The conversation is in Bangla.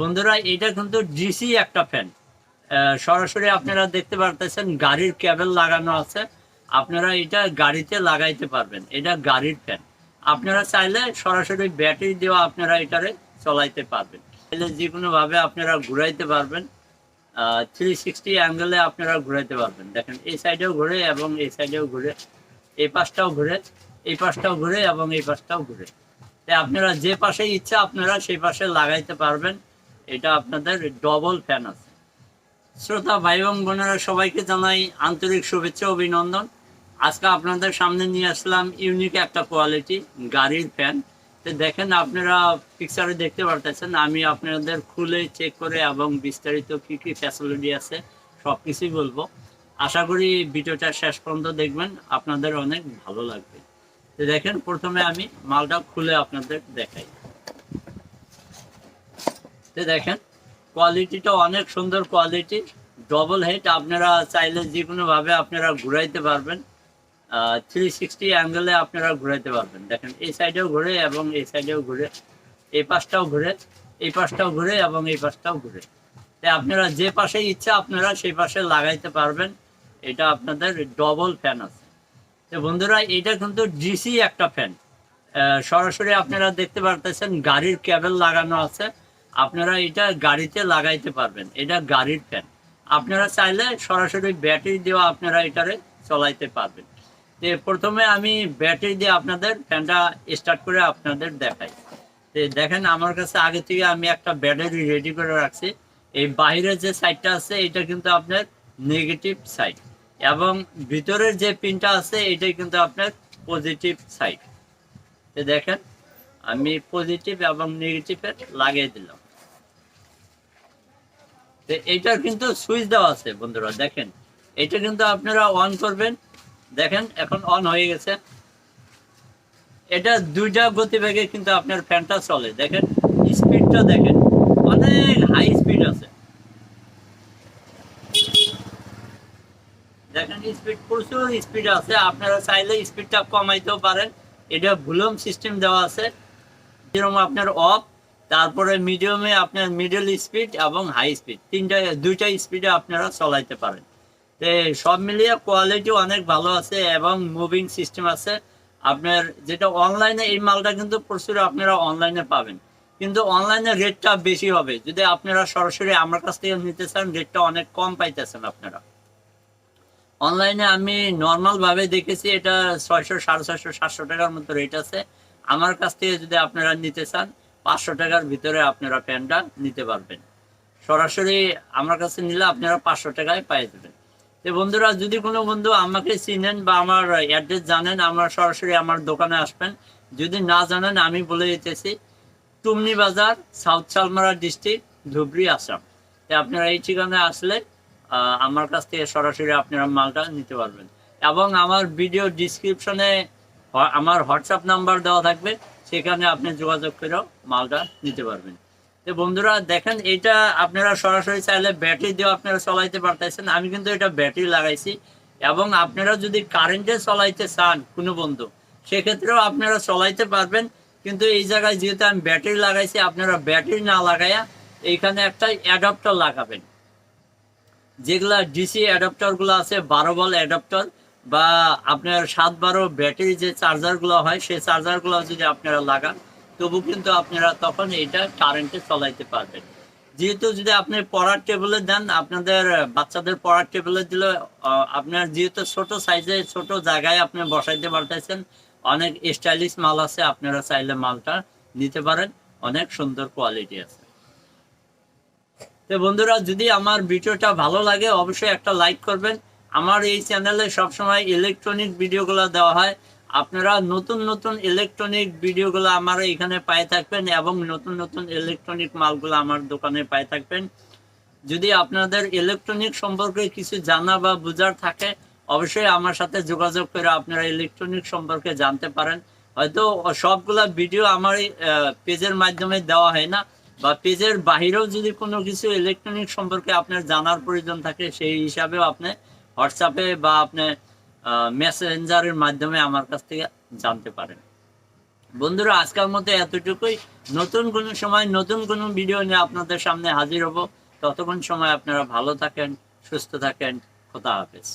বন্ধুরা এটা কিন্তু ডিসি একটা ফ্যান সরাসরি আপনারা দেখতে পারতেছেন, গাড়ির ক্যাবেল লাগানো আছে। আপনারা এটা গাড়িতে লাগাইতে পারবেন। এটা গাড়ির ফ্যান আপনারা চাইলে সরাসরি ব্যাটারি দেওয়া আপনারা এটারে চলাইতে পারবেন। চাইলে যে কোনোভাবে আপনারা ঘুরাইতে পারবেন। থ্রি সিক্সটি অ্যাঙ্গেলে আপনারা ঘুরাইতে পারবেন। দেখেন, এই সাইডেও ঘুরে এবং এই সাইডেও ঘুরে, এই পাশটাও ঘুরে, এই পাশটাও ঘুরে এবং এই পাশটাও ঘুরে। তাই আপনারা যে পাশে ইচ্ছা আপনারা সেই পাশে লাগাইতে পারবেন। এটা আপনাদের ডবল ফ্যান আছে। শ্রোতা ভাই এবং বোনেরা, সবাইকে জানাই আন্তরিক শুভেচ্ছা, অভিনন্দন। আজকে আপনাদের সামনে নিয়ে আসলাম ইউনিক একটা কোয়ালিটি গাড়ির ফ্যান তো দেখেন, আপনারা পিকচারে দেখতে পারতেছেন, আমি আপনাদের খুলে চেক করে এবং বিস্তারিত কি কি ফ্যাসিলিটি আছে সব কিছুই বলব। আশা করি ভিডিওটা শেষ পর্যন্ত দেখবেন, আপনাদের অনেক ভালো লাগবে। তো দেখেন, প্রথমে আমি মালটা খুলে আপনাদের দেখাই। তো দেখেন কোয়ালিটিটা অনেক সুন্দর কোয়ালিটি ডবল হেড আপনারা চাইলে যে কোনোভাবে আপনারা ঘুরাইতে পারবেন। থ্রি সিক্সটি অ্যাঙ্গেলে আপনারা ঘুরাইতে পারবেন। দেখেন, এই সাইডেও ঘুরে এবং এই সাইডেও ঘুরে, এই পাশটাও ঘুরে, এই পাশটাও ঘুরে এবং এই পাশটাও ঘুরে। তাই আপনারা যে পাশে ইচ্ছা আপনারা সেই পাশে লাগাইতে পারবেন। এটা আপনাদের ডবল ফ্যান আছে। তো বন্ধুরা, এটা কিন্তু ডিসি একটা ফ্যান সরাসরি আপনারা দেখতে পারতেছেন গাড়ির ক্যাবেল লাগানো আছে। আপনারা এটা গাড়িতে লাগাইতে পারবেন। এটা গাড়ির ফ্যান আপনারা চাইলে সরাসরি ব্যাটারি দেওয়া আপনারা এটারে চলাইতে পারবেন। তো প্রথমে আমি ব্যাটারি দিয়ে আপনাদের ফ্যানটা স্টার্ট করে আপনাদের দেখাই। তো দেখেন আমার কাছে আগে থেকে আমি একটা ব্যাটারি রেডি করে রাখছি। এই বাহিরের যে সাইডটা আছে, এটা কিন্তু আপনার নেগেটিভ সাইড এবং ভিতরের যে পিনটা আছে, এটাই কিন্তু আপনার পজিটিভ সাইড তো দেখেন, আমি পজিটিভ এবং নেগেটিভের লাগিয়ে দিলাম। এইটার কিন্তু সুইচ দেওয়া আছে, বন্ধুরা, দেখেন। এটা কিন্তু আপনারা অন করবেন। দেখেন, এখন অন হয়ে গেছে। এটা দুইটা গতিবেগে কিন্তু আপনার ফ্যানটা চলে, দেখেন। স্পিডটা দেখেন, অনেক হাই স্পিড আছে। দেখেন স্পিড প্রচুর স্পিড আছে। আপনারা চাইলে স্পিডটা কমাইতেও পারেন। এটা ভুলম সিস্টেম দেওয়া আছে। যেরকম আপনার অফ তারপরে মিডিয়ামে আপনার মিডল স্পিড এবং হাই স্পিড তিনটা, দুইটা স্পিডে আপনারা চলাইতে পারেন। তো সব মিলিয়ে কোয়ালিটি অনেক ভালো আছে এবং মুভিং সিস্টেম আছে। আপনার যেটা অনলাইনে এই মালটা কিন্তু প্রচুর আপনারা অনলাইনে পাবেন। কিন্তু অনলাইনে রেটটা বেশি হবে। যদি আপনারা সরাসরি আমার কাছ থেকে নিতে চান রেটটা অনেক কম পাইতেছেন আপনারা। অনলাইনে আমি নর্মাল ভাবে দেখেছি, এটা ছয়শো, সাড়ে ছয়শো, সাতশো টাকার মতো রেট আছে। আমার কাছ থেকে যদি আপনারা নিতে চান পাঁচশো টাকার ভিতরে আপনারা প্যান্টটা নিতে পারবেন। সরাসরি আমার কাছে নিলে আপনারা পাঁচশো টাকায় পাই যাবেন। তো বন্ধুরা, যদি কোনো বন্ধু আমাকে চিনেন বা আমার অ্যাড্রেস জানেন, আমার সরাসরি আমার দোকানে আসবেন। যদি না জানেন, আমি বলে দিতেছি টুমনি বাজার, সাউথ সালমারা ডিস্ট্রিক্ট, ধুবড়ি, আসাম। তো আপনারা এই ঠিকানায় আসলে আমার কাছ থেকে সরাসরি আপনারা মালটা নিতে পারবেন। এবং আমার ভিডিও ডিসক্রিপশনে আমার হোয়াটসঅ্যাপ নাম্বার দেওয়া থাকবে। সেখানে আপনি যোগাযোগ করেও মালটা নিতে পারবেন। তো বন্ধুরা, দেখেন, এটা আপনারা সরাসরি চাইলে ব্যাটারি দিয়েও আপনারা চলাইতে পারতেছেন। আমি কিন্তু এটা ব্যাটারি লাগাইছি এবং আপনারা যদি কারেন্টে চলাইতে চান কোনো বন্ধু, সেক্ষেত্রেও আপনারা চলাইতে পারবেন। কিন্তু এই জায়গায় যেহেতু আমি ব্যাটারি লাগাইছি, আপনারা ব্যাটারি না লাগাইয়া এইখানে একটা অ্যাডাপ্টার লাগাবেন। যেগুলা ডিসি অ্যাডাপ্টারগুলো আছে, বারো বল অ্যাডাপ্টার বা আপনার সাত বারো ব্যাটারি যে চার্জারগুলো হয়, সেই চার্জারগুলো যদি আপনারা লাগান, তবু কিন্তু আপনারা তখন এটা কারেন্টে চলাইতে পারবেন। যেহেতু যদি আপনি পড়ার টেবিলে দেন, আপনাদের বাচ্চাদের পড়ার টেবিলে দিলে আপনার যেহেতু ছোট সাইজে ছোট জায়গায় আপনি বসাইতে পারতেছেন, অনেক স্টাইলিশ মাল আছে, আপনারা চাইলে মালটা নিতে পারেন, অনেক সুন্দর কোয়ালিটি আছে। তো বন্ধুরা, যদি আমার ভিডিওটা ভালো লাগে, অবশ্যই একটা লাইক করবেন আমার এই চ্যানেলে সবসময় ইলেকট্রনিক ভিডিওগুলো দেওয়া হয়। আপনারা নতুন নতুন ইলেকট্রনিক ভিডিওগুলো আমার এখানে পাই থাকবেন এবং নতুন নতুন ইলেকট্রনিক মালগুলো আমার দোকানে পাই থাকবেন। যদি আপনাদের ইলেকট্রনিক সম্পর্কে কিছু জানা বা বোঝার থাকে, অবশ্যই আমার সাথে যোগাযোগ করে আপনারা ইলেকট্রনিক সম্পর্কে জানতে পারেন। হয়তো সবগুলা ভিডিও আমার পেজের মাধ্যমে দেওয়া হয় না, বা পেজের বাহিরেও যদি কোনো কিছু ইলেকট্রনিক সম্পর্কে আপনার জানার প্রয়োজন থাকে, সেই হিসাবেও আপনি হোয়াটসঅ্যাপে বা আপনি মেসেঞ্জারের মাধ্যমে আমার কাছ থেকে জানতে পারেন। বন্ধুরা, আজকের মতো এতটুকুই। নতুন কোনো সময়, নতুন কোনো ভিডিও নিয়ে আপনাদের সামনে হাজির হব। ততক্ষণ সময় আপনারা ভালো থাকেন, সুস্থ থাকেন। খোদা হাফেজ।